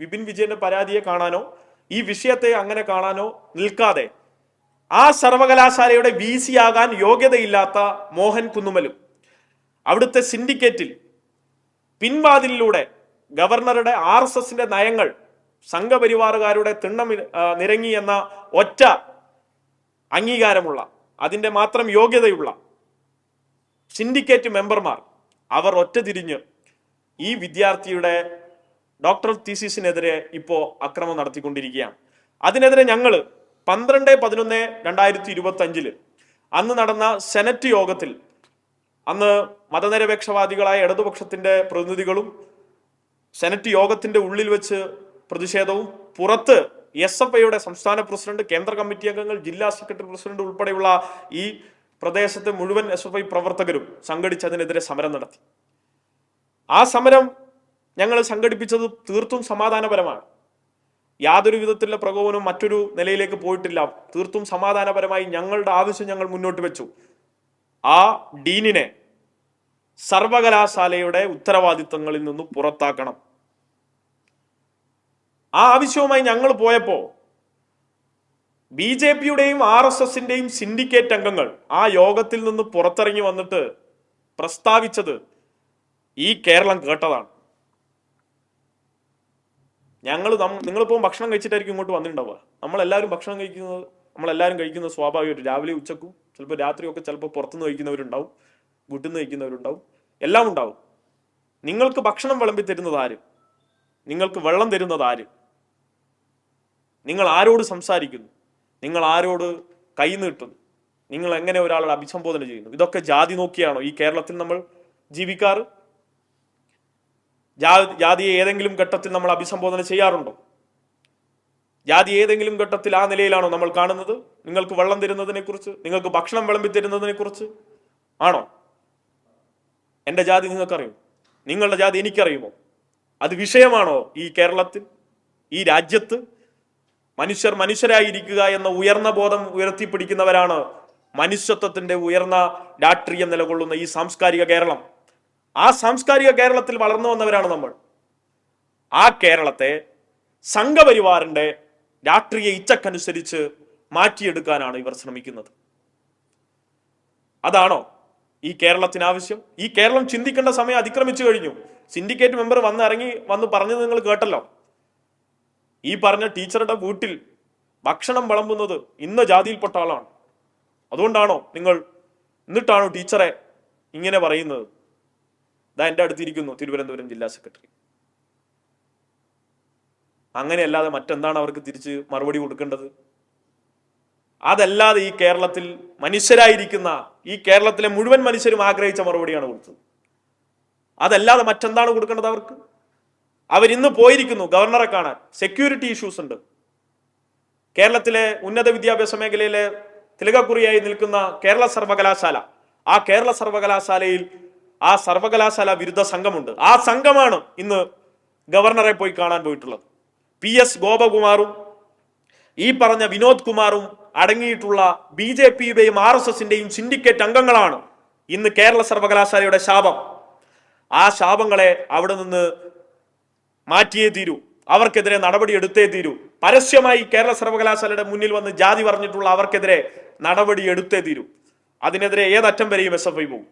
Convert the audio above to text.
വിപിൻ വിജയന്റെ പരാതിയെ കാണാനോ ഈ വിഷയത്തെ അങ്ങനെ കാണാനോ നിൽക്കാതെ ആ സർവകലാശാലയുടെ വി സി ആകാൻ യോഗ്യതയില്ലാത്ത മോഹൻ കുന്നുമലും അവിടുത്തെ സിൻഡിക്കേറ്റിൽ പിൻവാതിലിലൂടെ ഗവർണറുടെ ആർ എസ് എസിന്റെ നയങ്ങൾ സംഘപരിവാറുകാരുടെ തിണ്ണം നിരങ്ങി എന്ന ഒറ്റ അംഗീകാരമുള്ള അതിന്റെ മാത്രം യോഗ്യതയുള്ള സിൻഡിക്കേറ്റ് മെമ്പർമാർ അവർ ഒറ്റ തിരിഞ്ഞ് ഈ വിദ്യാർത്ഥിയുടെ ഡോക്ടർ തീസിസിനെതിരെ ഇപ്പോൾ അക്രമം നടത്തിക്കൊണ്ടിരിക്കുകയാണ്. അതിനെതിരെ ഞങ്ങൾ പന്ത്രണ്ട് പതിനൊന്ന് രണ്ടായിരത്തി ഇരുപത്തി അഞ്ചിൽ അന്ന് നടന്ന സെനറ്റ് യോഗത്തിൽ അന്ന് മതനിരപേക്ഷവാദികളായ ഇടതുപക്ഷത്തിന്റെ പ്രതിനിധികളും സെനറ്റ് യോഗത്തിന്റെ ഉള്ളിൽ വെച്ച് പ്രതിഷേധവും പുറത്ത് എസ് എഫ് ഐയുടെ സംസ്ഥാന പ്രസിഡന്റ് കേന്ദ്ര കമ്മിറ്റി അംഗങ്ങൾ ജില്ലാ സെക്രട്ടറി പ്രസിഡന്റ് ഉൾപ്പെടെയുള്ള ഈ പ്രദേശത്തെ മുഴുവൻ എസ് എഫ് ഐ പ്രവർത്തകരും സംഘടിച്ചതിനെതിരെ സമരം നടത്തി. ആ സമരം ഞങ്ങൾ സംഘടിപ്പിച്ചത് തീർത്തും സമാധാനപരമാണ്. യാതൊരു വിധത്തിലുള്ള പ്രകോപനവും മറ്റൊരു നിലയിലേക്ക് പോയിട്ടില്ല. തീർത്തും സമാധാനപരമായി ഞങ്ങളുടെ ആവശ്യം ഞങ്ങൾ മുന്നോട്ട് വെച്ചു. ആ ഡീനിനെ സർവകലാശാലയുടെ ഉത്തരവാദിത്തങ്ങളിൽ നിന്ന് പുറത്താക്കണം. ആ ആവശ്യവുമായി ഞങ്ങൾ പോയപ്പോ ബി ജെ പിയുടെയും ആർ എസ് എസിന്റെയും സിൻഡിക്കേറ്റ് അംഗങ്ങൾ ആ യോഗത്തിൽ നിന്ന് പുറത്തിറങ്ങി വന്നിട്ട് പ്രസ്താവിച്ചത് ഈ കേരളം കേട്ടതാണ്. ഞങ്ങൾ നിങ്ങളിപ്പോൾ ഭക്ഷണം കഴിച്ചിട്ടായിരിക്കും ഇങ്ങോട്ട് വന്നിട്ടുണ്ടാവുക. നമ്മളെല്ലാവരും ഭക്ഷണം കഴിക്കുന്നത് നമ്മളെല്ലാവരും കഴിക്കുന്നത് സ്വാഭാവികമായിട്ട് രാവിലെ ഉച്ചക്കും ചിലപ്പോൾ രാത്രിയൊക്കെ ചിലപ്പോൾ പുറത്തുനിന്ന് കഴിക്കുന്നവരുണ്ടാവും വീട്ടിൽ നിന്ന് കഴിക്കുന്നവരുണ്ടാവും എല്ലാം ഉണ്ടാവും. നിങ്ങൾക്ക് ഭക്ഷണം വിളമ്പി തരുന്നത് ആര്? നിങ്ങൾക്ക് വെള്ളം തരുന്നത് ആര്? നിങ്ങൾ ആരോട് സംസാരിക്കുന്നു? നിങ്ങൾ ആരോട് കൈ നീട്ടുന്നു? നിങ്ങൾ എങ്ങനെ ഒരാളെ അഭിസംബോധന ചെയ്യുന്നു? ഇതൊക്കെ ജാതി നോക്കിയാണോ ഈ കേരളത്തിൽ നമ്മൾ ജീവിക്കാറ്? ജാതിയെ ഏതെങ്കിലും ഘട്ടത്തിൽ നമ്മൾ അഭിസംബോധന ചെയ്യാറുണ്ടോ? ജാതി ഏതെങ്കിലും ഘട്ടത്തിൽ ആ നിലയിലാണോ നമ്മൾ കാണുന്നത്? നിങ്ങൾക്ക് വെള്ളം തരുന്നതിനെ കുറിച്ച് നിങ്ങൾക്ക് ഭക്ഷണം വിളമ്പി തരുന്നതിനെ കുറിച്ച് ആണോ? എന്റെ ജാതി നിങ്ങൾക്കറിയും? നിങ്ങളുടെ ജാതി എനിക്കറിയുമോ? അത് വിഷയമാണോ ഈ കേരളത്തിൽ? ഈ രാജ്യത്ത് മനുഷ്യർ മനുഷ്യരായിരിക്കുക എന്ന ഉയർന്ന ബോധം ഉയർത്തിപ്പിടിക്കുന്നവരാണ് മനുഷ്യത്വത്തിന്റെ ഉയർന്ന രാഷ്ട്രീയം നിലകൊള്ളുന്ന ഈ സാംസ്കാരിക കേരളം. ആ സാംസ്കാരിക കേരളത്തിൽ വളർന്നു വന്നവരാണ് നമ്മൾ. ആ കേരളത്തെ സംഘപരിവാറിന്റെ രാഷ്ട്രീയ ഇച്ഛക്കനുസരിച്ച് മാറ്റിയെടുക്കാനാണ് ഇവർ ശ്രമിക്കുന്നത്. അതാണോ ഈ കേരളത്തിന് ആവശ്യം ഈ കേരളം ചിന്തിക്കേണ്ട സമയം അതിക്രമിച്ചു കഴിഞ്ഞു. സിൻഡിക്കേറ്റ് മെമ്പർ വന്ന് ഇറങ്ങി വന്ന് പറഞ്ഞത് നിങ്ങൾ കേട്ടല്ലോ. ഈ പറഞ്ഞ ടീച്ചറുടെ വീട്ടിൽ ഭക്ഷണം വിളമ്പുന്നത് ഇന്ന ജാതിയിൽപ്പെട്ട ആളാണ്. അതുകൊണ്ടാണോ നിങ്ങൾ എന്നിട്ടാണോ ടീച്ചറെ ഇങ്ങനെ പറയുന്നത്? ഇതാ എന്റെ അടുത്തിരിക്കുന്നു തിരുവനന്തപുരം ജില്ലാ സെക്രട്ടറി. അങ്ങനെയല്ലാതെ മറ്റെന്താണ് അവർക്ക് തിരിച്ച് മറുപടി കൊടുക്കേണ്ടത്? അതല്ലാതെ ഈ കേരളത്തിൽ മനുഷ്യരായിരിക്കുന്ന ഈ കേരളത്തിലെ മുഴുവൻ മനുഷ്യരും ആഗ്രഹിച്ച മറുപടിയാണ് കൊടുത്തത്. അതല്ലാതെ മറ്റെന്താണ് കൊടുക്കേണ്ടത് അവർക്ക്? അവരിന്ന് പോയിരിക്കുന്നു ഗവർണറെ കാണാൻ. സെക്യൂരിറ്റി ഇഷ്യൂസ് ഉണ്ട്. കേരളത്തിലെ ഉന്നത വിദ്യാഭ്യാസ മേഖലയിലെ തിലകക്കുറിയായി നിൽക്കുന്ന കേരള സർവകലാശാല. ആ കേരള സർവകലാശാലയിൽ ആ സർവകലാശാല വിരുദ്ധ സംഘമുണ്ട്. ആ സംഘമാണ് ഇന്ന് ഗവർണറെ പോയി കാണാൻ പോയിട്ടുള്ളത്. പി എസ് ഗോപകുമാറും ഈ പറഞ്ഞ വിനോദ് കുമാറും അടങ്ങിയിട്ടുള്ള ബി ജെ പിയുടെയും ആർ എസ് എസിന്റെയും സിൻഡിക്കേറ്റ് അംഗങ്ങളാണ് ഇന്ന് കേരള സർവകലാശാലയുടെ ശാപം. ആ ശാപങ്ങളെ അവിടെ നിന്ന് മാറ്റിയേ തീരൂ. അവർക്കെതിരെ നടപടി എടുത്തേ തീരൂ. പരസ്യമായി കേരള സർവകലാശാലയുടെ മുന്നിൽ വന്ന് ജാതി പറഞ്ഞിട്ടുള്ള അവർക്കെതിരെ നടപടി എടുത്തേ തീരൂ. അതിനെതിരെ ഏതറ്റം വരെയും എസ് എഫ് ഐ പോകും.